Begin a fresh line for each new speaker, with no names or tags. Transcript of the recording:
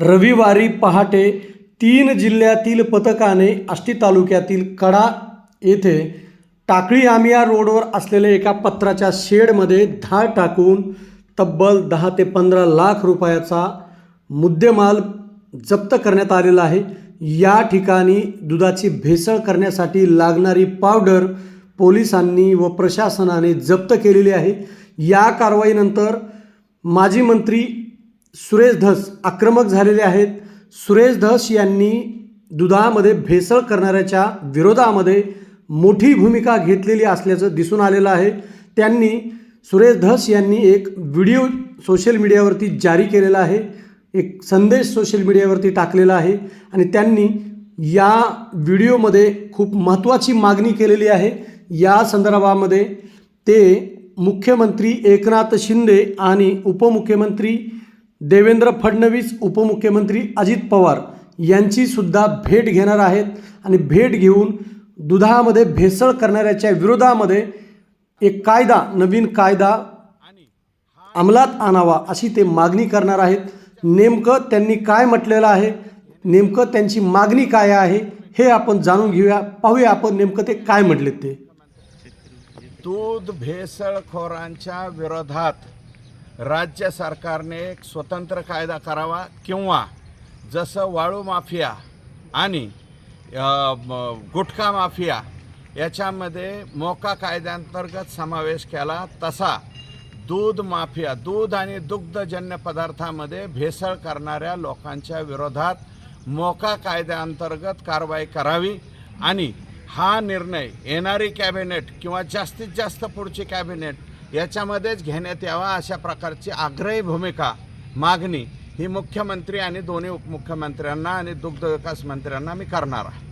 रविवारी पहाटे तीन जिल्ह्यातील पथकाने आष्टी तालुक्यातील कडा येथे टाकळी आमिया रोडवर असलेल्या एका पत्राच्या शेडमध्ये धाड टाकून तब्बल दहा ते पंधरा लाख रुपयाचा मुद्देमाल जप्त करण्यात आलेला आहे. या ठिकाणी दुधाची भेसळ करण्यासाठी लागणारी पावडर पोलिसांनी व प्रशासनाने जप्त केलेली आहे. या कारवाईनंतर माजी मंत्री सुरेश धस आक्रमक झालेले आहेत. सुरेश धस यांनी दुधामध्ये भेसळ करणाऱ्याच्या विरोधामध्ये मोठी भूमिका घेतलेली असल्याचं दिसून आलेलं आहे. त्यांनी सुरेश धस यांनी एक व्हिडिओ सोशल मीडियावरती जारी केलेला आहे. एक संदेश सोशल मीडियावरती टाकलेला आहे आणि त्यांनी या व्हिडिओमध्ये खूप महत्त्वाची मागणी केलेली आहे. या संदर्भामध्ये ते मुख्यमंत्री एकनाथ शिंदे आणि उपमुख्यमंत्री देवेंद्र फडणवीस उपमुख्यमंत्री अजित पवार यांची सुद्धा भेट घेणार आहेत आणि भेट घेऊन दुधामध्ये भेसळ करणाऱ्याच्या विरोधामध्ये एक कायदा नवीन कायदा अंमलात आणावा अशी ते मागणी करणार आहेत. नेमकं त्यांनी काय म्हटलेलं आहे? नेमकं त्यांची मागणी काय आहे? हे आपण जाणून घेऊया पाहूया आपण नेमकं ते काय म्हटलेत ते.
दूध भेसळखोरांच्या विरोधात राज्य सरकारने स्वतंत्र कायदा करावा किंवा जसं वाळू माफिया आणि गुटखा माफिया याच्यामध्ये मोका कायद्यांतर्गत समावेश केला तसा दूध माफिया दूध आणि दुग्धजन्य पदार्थामध्ये भेसळ करणाऱ्या लोकांच्या विरोधात मोका कायद्याअंतर्गत कारवाई करावी आणि हा निर्णय येणारी कॅबिनेट किंवा जास्तीत जास्त पुढची कॅबिनेट याच्यामध्येच घेण्यात यावा अशा प्रकारची आग्रही भूमिका मागणी ही मुख्यमंत्री आणि दोन्ही उपमुख्यमंत्र्यांना आणि दुग्धविकास मंत्र्यांना मी करणार आहे.